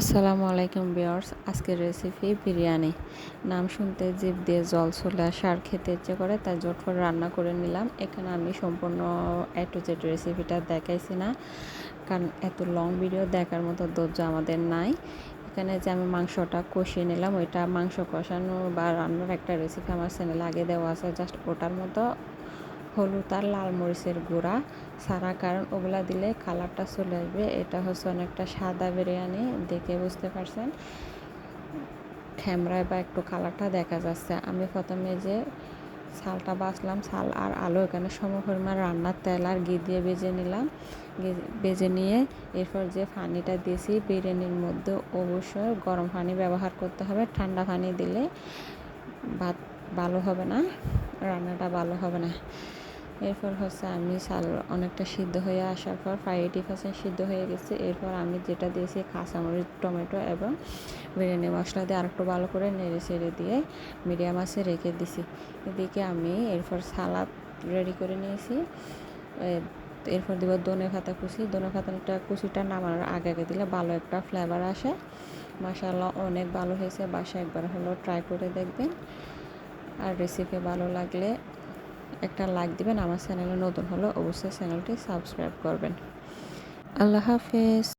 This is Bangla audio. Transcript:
আসসালামু আলাইকুম বিয়ার্স আজকের রেসিপি বিরিয়ানি। নাম শুনতে জিভ দিয়ে জল চলে আসে, আর খেতে ইচ্ছে করে, তাই জটফট রান্না করে নিলাম। এখানে আমি সম্পূর্ণ এ টু রেসিপিটা দেখাইছি না, কারণ এত লং ভিডিও দেখার মতো ধৈর্য আমাদের নাই। এখানে যে আমি মাংসটা কষিয়ে নিলাম, ওইটা মাংস কষানো বা রান্নার একটা রেসিপি আমার চ্যানেলে আগে দেওয়া আছে জাস্ট ওটার মতো হলুদ আর লাল মরিচের গুঁড়া সারা কারণ ওগুলা দিলে কালারটা চলে আসবে। এটা হচ্ছে অনেকটা সাদা বিরিয়ানি, দেখে বুঝতে পারছেন? ক্যামেরায় বা একটু কালারটা দেখা যাচ্ছে। আমি প্রথমে যে চালটা বাছলাম চাল আর আলু এখানে সম পরিমাণ রান্নার তেল আর ঘি দিয়ে বেজে নিলাম। বেজে নিয়ে এরপর যে পানিটা দিয়েছি, বিরিয়ানির মধ্যে অবশ্যই গরম পানি ব্যবহার করতে হবে। ঠান্ডা পানি দিলে ভাত ভালো হবে না, রান্নাটা ভালো হবে না। এরপর হচ্ছে আমি চাল অনেকটা সিদ্ধ হয়ে আসার পর ফাইভ এইটি পার্সেন্ট সিদ্ধ হয়ে গেছে। এরপর আমি যেটা দিয়েছি কাঁচামরিচ, টমেটো এবং বিরিয়ানি মশলা দিয়ে আরেকটু ভালো করে নেড়ে ছেড়ে দিয়ে মিডিয়াম আছে রেখে দিছি। এদিকে আমি এরপর সালাদ রেডি করে নিয়েছি। এরপর দিব দনে পাতা কুচি। দনে পাতাটা কুচিটা নামানোর আগে আগে দিলে ভালো একটা ফ্লেভার আসে। মাসাল্লাহ অনেক ভালো হয়েছে। বাসা একবার হলো ট্রাই করে দেখবেন। আর রেসিপি ভালো লাগলে একটা লাইক দিবেন আমার চ্যানেলে নতুন হলে অবশ্যই চ্যানেলটি সাবস্ক্রাইব করবেন। আল্লাহ হাফেজ।